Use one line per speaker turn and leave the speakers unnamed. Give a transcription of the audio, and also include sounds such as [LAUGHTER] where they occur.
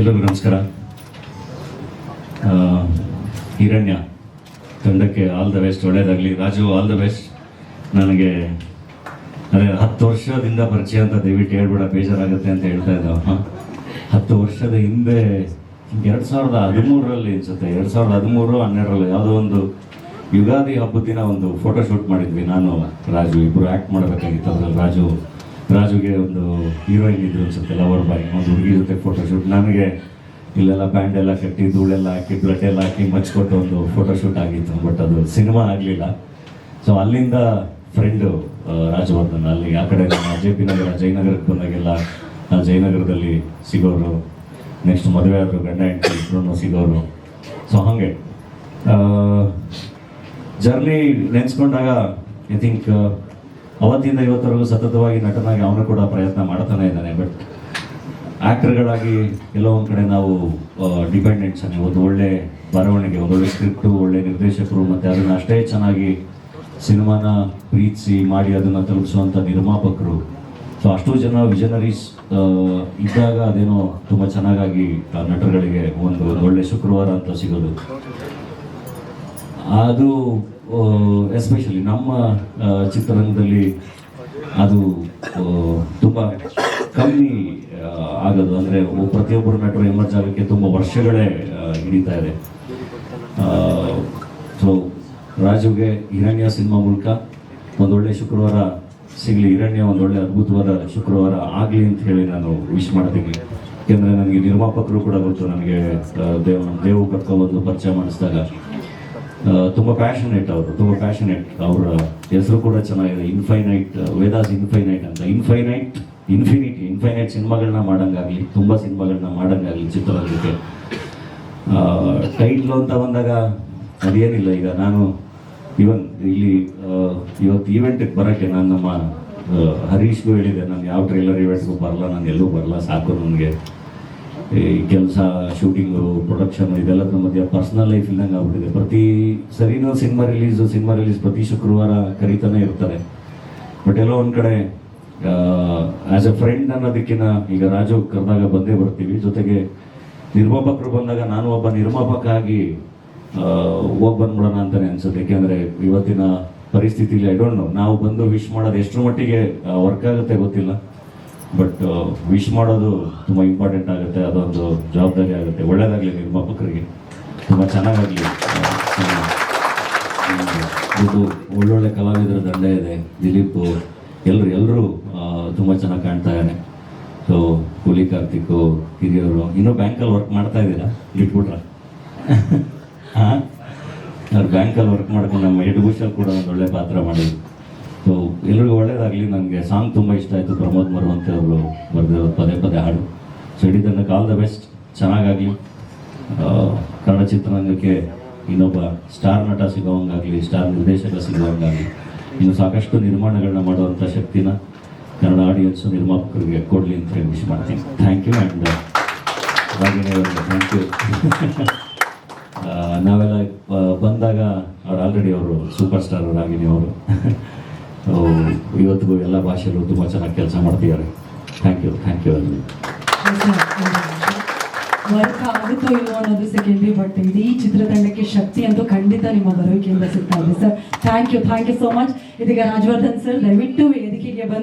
ಎಲ್ಲರಿಗೂ ನಮಸ್ಕಾರ. ಹಿರಣ್ಯ ತಂಡಕ್ಕೆ ಆಲ್ ದ ಬೆಸ್ಟ್ ಒಳ್ಳೇದಾಗಲಿ. ರಾಜು ಆಲ್ ದ ಬೆಸ್ಟ್ ನನಗೆ ಅದೇ ಹತ್ತು ವರ್ಷದಿಂದ ಪರಿಚಯ ಅಂತ ದಯವಿಟ್ಟು ಹೇಳ್ಬಿಡ, ಬೇಜಾರಾಗುತ್ತೆ ಅಂತ ಹೇಳ್ತಾ ಇದ್ದಾವ ಹತ್ತು ವರ್ಷದ ಹಿಂದೆ, ಎರಡು ಸಾವಿರದ ಹದಿಮೂರರಲ್ಲಿ ಅನ್ಸುತ್ತೆ. ಎರಡು ಸಾವಿರದ ಹದಿಮೂರು, ಹನ್ನೆರಡರಲ್ಲಿ ಯಾವುದೋ ಒಂದು ಯುಗಾದಿ ಹಬ್ಬದ ದಿನ ಒಂದು ಫೋಟೋ ಶೂಟ್ ಮಾಡಿದ್ವಿ. ನಾನು, ರಾಜು ಇಬ್ಬರು ಆ್ಯಕ್ಟ್ ಮಾಡಬೇಕಾಗಿತ್ತು. ಅದರಲ್ಲಿ ರಾಜು ರಾಜುಗೆ ಒಂದು ಹೀರೋಯಿನ್ ಇದ್ರು ಅನ್ಸುತ್ತೆ ಲವರ್ ಬಾಯ್ ಒಂದು ಹುಡುಗಿ ಜೊತೆ ಫೋಟೋಶೂಟ್ ನನಗೆ ಇಲ್ಲೆಲ್ಲ ಬ್ಯಾಂಡ್ ಎಲ್ಲ ಕಟ್ಟಿ, ಧೂಳೆಲ್ಲ ಹಾಕಿ ಬ್ಲಡ್ ಎಲ್ಲ ಹಾಕಿ ಮಚ್ಕೊಟ್ಟು ಒಂದು ಫೋಟೋಶೂಟ್ ಆಗಿತ್ತು. ಬಟ್ ಅದು ಸಿನಿಮಾ ಆಗಲಿಲ್ಲ. ಸೊ ಅಲ್ಲಿಂದ ಫ್ರೆಂಡು ರಾಜವರ್ಧನ್, ಅಲ್ಲಿ ಆ ಕಡೆ ಜೆ ಪಿ ನಗರ, ಜಯನಗರಕ್ಕೆ ಬಂದಾಗೆಲ್ಲ ಜಯನಗರದಲ್ಲಿ ಸಿಗೋರು. ನೆಕ್ಸ್ಟ್ ಮದುವೆ ಆದರು ಗಂಡ ಹೆಂಡತಿ ಇಬ್ಬರೂ ಸಿಗೋರು. ಸೊ ಹಾಗೆ. ಜರ್ನಿ ನೆನೆಸ್ಕೊಂಡಾಗ ಐ ಥಿಂಕ್ ಅವತ್ತಿಂದ ಇವತ್ತರೆಗೂ ಸತತವಾಗಿ ನಟನಾಗಿ ಅವನು ಕೂಡ ಪ್ರಯತ್ನ ಮಾಡ್ತಾನೆ ಇದ್ದಾನೆ ಬಟ್ ಆ್ಯಕ್ಟರ್ಗಳಾಗಿ ಎಲ್ಲೋ ಒಂದು ಕಡೆ ನಾವು ಡಿಪೆಂಡೆಂಟ್ಸ್ ಒಂದು ಒಳ್ಳೆ ಬರವಣಿಗೆ ಒಂದೊಳ್ಳೆ ಸ್ಕ್ರಿಪ್ಟು ಒಳ್ಳೆ ನಿರ್ದೇಶಕರು, ಮತ್ತು ಅದನ್ನು ಅಷ್ಟೇ ಚೆನ್ನಾಗಿ ಸಿನಿಮಾನ ಪ್ರೀತಿಸಿ ಮಾಡಿ ಅದನ್ನು ತಲುಪಿಸುವಂಥ ನಿರ್ಮಾಪಕರು. ಸೊ ಅಷ್ಟು ಜನ ವಿಷನರೀಸ್ ಇದ್ದಾಗ ಅದೇನೋ ತುಂಬ ಚೆನ್ನಾಗಾಗಿ ನಟರುಗಳಿಗೆ ಒಂದು ಒಳ್ಳೆ ಶುಕ್ರವಾರ ಅಂತ ಸಿಗೋದು. ಅದು ಎಸ್ಪೆಷಲಿ ನಮ್ಮ ಚಿತ್ರರಂಗದಲ್ಲಿ ಅದು ತುಂಬ ಕಮ್ಮಿ ಆಗೋದು. ಅಂದರೆ ಪ್ರತಿಯೊಬ್ಬರು ನಟರು ಎಮರ್ಜ್ ಆಗೋಕ್ಕೆ ತುಂಬ ವರ್ಷಗಳೇ ಹಿಡಿತಾ ಇದೆ. ಸೊ, ರಾಜುಗೆ ಹಿರಣ್ಯ ಸಿನಿಮಾ ಮೂಲಕ ಒಂದೊಳ್ಳೆ ಶುಕ್ರವಾರ ಸಿಗಲಿ. ಹಿರಣ್ಯ ಒಂದೊಳ್ಳೆ ಅದ್ಭುತವಾದ ಶುಕ್ರವಾರ ಆಗಲಿ ಅಂತ ಹೇಳಿ ನಾನು ವಿಶ್ ಮಾಡ್ತೀನಿ. ಯಾಕೆಂದರೆ ನನಗೆ ನಿರ್ಮಾಪಕರು ಕೂಡ ಗೊತ್ತು. ನನಗೆ ದೇವ ದೇವ್ ಕರ್ಕೊಬಂದು ಪರಿಚಯ ಮಾಡಿಸಿದಾಗ ತುಂಬ ಪ್ಯಾಷನೇಟ್ ಅವರು, ತುಂಬ ಪ್ಯಾಷನೇಟ್ ಅವರ ಹೆಸರು ಕೂಡ ಚೆನ್ನಾಗಿದೆ. ಇನ್ಫೈನೈಟ್ ವೇದಾಸ್ ಇನ್ಫೈನೈಟ್ ಅಂತ. ಇನ್ಫೈನೈಟ್ ಇನ್ಫಿನಿಟಿ ಇನ್ಫೈನೈಟ್ ಸಿನಿಮಾಗಳನ್ನ ಮಾಡೋಂಗಾಗಲಿ, ತುಂಬ ಸಿನಿಮಾಗಳನ್ನ ಮಾಡೋಂಗಾಗಲಿ ಚಿತ್ರರಂಗಕ್ಕೆ. ಟೈಟ್ಲು ಅಂತ ಬಂದಾಗ ಅದೇನಿಲ್ಲ ಈಗ. ನಾನು ಇವನ್ ಇಲ್ಲಿ ಇವತ್ತು ಈವೆಂಟಿಗೆ ಬರೋಕ್ಕೆ ನಾನು ನಮ್ಮ ಹರೀಶ್ಗೂ ಹೇಳಿದೆ. ನಾನು ಯಾವ ಟ್ರೈಲರ್ ಈವೆಂಟ್ಗೂ ಬರಲ್ಲ, ನಾನು ಎಲ್ಲೂ ಬರಲ್ಲ, ಸಾಕು ನನಗೆ. ಈ ಕೆಲಸ ಶೂಟಿಂಗು ಪ್ರೊಡಕ್ಷನ್ ಇದೆಲ್ಲದ್ರ ಮಧ್ಯೆ ಪರ್ಸನಲ್ ಲೈಫ್ ಇಲ್ದಂಗೆ ಆಗ್ಬಿಟ್ಟಿದೆ. ಪ್ರತಿ ಸರಿನೂ ಸಿನಿಮಾ ರಿಲೀಸ್ ಸಿನಿಮಾ ರಿಲೀಸ್ ಪ್ರತಿ ಶುಕ್ರವಾರ ಕರೀತಾನೆ ಇರ್ತಾರೆ. ಬಟ್ ಎಲ್ಲೋ ಒಂದು ಕಡೆ ಆ್ಯಸ್ ಎ ಫ್ರೆಂಡ್ ಅನ್ನೋದಕ್ಕಿಂತ ಈಗ ರಾಜು ಕರೆದಾಗ ಬಂದೇ ಬರ್ತೀವಿ. ಜೊತೆಗೆ ನಿರ್ಮಾಪಕರು ಬಂದಾಗ ನಾನು ಒಬ್ಬ ನಿರ್ಮಾಪಕಾಗಿ ಹೋಗಿ ಬಂದ್ಬಿಡೋಣ ಅಂತಾನೆ ಅನ್ಸುತ್ತೆ. ಯಾಕೆಂದರೆ ಇವತ್ತಿನ ಪರಿಸ್ಥಿತಿಲಿ ಐ ಡೋಂಟ್ ನೋ ನಾವು ಬಂದು ವಿಶ್ ಮಾಡೋದು ಎಷ್ಟರ ಮಟ್ಟಿಗೆ ವರ್ಕ್ ಆಗುತ್ತೆ ಗೊತ್ತಿಲ್ಲ. ಬಟ್ ವಿಶ್ ಮಾಡೋದು ತುಂಬ ಇಂಪಾರ್ಟೆಂಟ್ ಆಗುತ್ತೆ. ಅದೊಂದು ಜವಾಬ್ದಾರಿ ಆಗುತ್ತೆ. ಒಳ್ಳೇದಾಗಲಿ ನಿರ್ಮಾಪಕರಿಗೆ ತುಂಬ ಚೆನ್ನಾಗಾಗಲಿ. ಇದು ಒಳ್ಳೊಳ್ಳೆ ಕಲಾವಿದರ ದಂಡ ಇದೆ. ದಿಲೀಪ್ ಎಲ್ಲರೂ ಎಲ್ಲರೂ ತುಂಬ ಚೆನ್ನಾಗಿ ಕಾಣ್ತಾ ಇದ್ದಾನೆ ಸೊ ಕೂಲಿ ಕಾರ್ತಿಕ್, ಹಿರಿಯವರು, ಇನ್ನೂ ಬ್ಯಾಂಕಲ್ಲಿ ವರ್ಕ್ ಮಾಡ್ತಾ ಇದ್ದೀರಾ? ಬಿಟ್ಬಿಟ್ರ [LAUGHS] ಹಾಂ? ಅವ್ರು ಬ್ಯಾಂಕಲ್ಲಿ ವರ್ಕ್ ಮಾಡ್ಕೊಂಡು ನಮ್ಮ ಎಡ್ಭೂಷಲ್ ಕೂಡ ಒಂದು ಒಳ್ಳೆ ಪಾತ್ರ ಮಾಡಿದ್ರು. ಸೊ ಎಲ್ರಿಗೂ ಒಳ್ಳೇದಾಗಲಿ. ನನಗೆ ಸಾಂಗ್ ತುಂಬ ಇಷ್ಟ ಆಯಿತು. ಪ್ರಮೋದ್ ಮರುವಂತೆ ಅವರು ಬರೆದಿರೋ ಪದೇ ಪದೇ ಹಾಡು. ಸೊ ಇಡೀ ಆಲ್ ದ ಬೆಸ್ಟ್ ಚೆನ್ನಾಗಾಗಲಿ. ಕನ್ನಡ ಚಿತ್ರರಂಗಕ್ಕೆ ಇನ್ನೊಬ್ಬ ಸ್ಟಾರ್ ನಟ ಸಿಗೋವಂಗಾಗಲಿ ಸ್ಟಾರ್ ನಿರ್ದೇಶಕ ಸಿಗೋವಂಗಾಗಲಿ. ಇನ್ನು ಸಾಕಷ್ಟು ನಿರ್ಮಾಣಗಳನ್ನ ಮಾಡುವಂಥ ಶಕ್ತಿನ ಕನ್ನಡ ಆಡಿಯನ್ಸು ನಿರ್ಮಾಪಕರಿಗೆ ಕೊಡಲಿ ಅಂತ ಹೇಳಿ ವಿಶ್ ಮಾಡ್ತೀನಿ. Thank you and thank you ನಾವೆಲ್ಲ ಬಂದಾಗ ಅವ್ರು ಆಲ್ರೆಡಿ ಅವರು ಸೂಪರ್ ಸ್ಟಾರ್ ರಾಗಿಣಿ ಅವರು. [LAUGHS] ಇವತ್ತಿಗೂ ಎಲ್ಲ ಭಾಷೆಯಲ್ಲೂ ತುಂಬ ಚೆನ್ನಾಗಿ ಕೆಲಸ ಮಾಡ್ತಿದ್ದಾರೆ. Thank you thank you
work ಆಗುತ್ತೋ ಇಲ್ವೋ ಅನ್ನೋದು ಸೆಕೆಂಡ್ರಿ ಬಟ್ ಇಡೀ ಚಿತ್ರತಂಡಕ್ಕೆ ಶಕ್ತಿ ಅಂತೂ ಖಂಡಿತ ನಿಮ್ಮ ಬರುವಿಕೆಯಿಂದ ಸಿಗ್ತಾ ಇದೆ sir thank you thank you so much ಇದೀಗ ರಾಜವರ್ಧನ್ ಸರ್ ದಯವಿಟ್ಟು ವೇದಿಕೆಗೆ ಬಂದು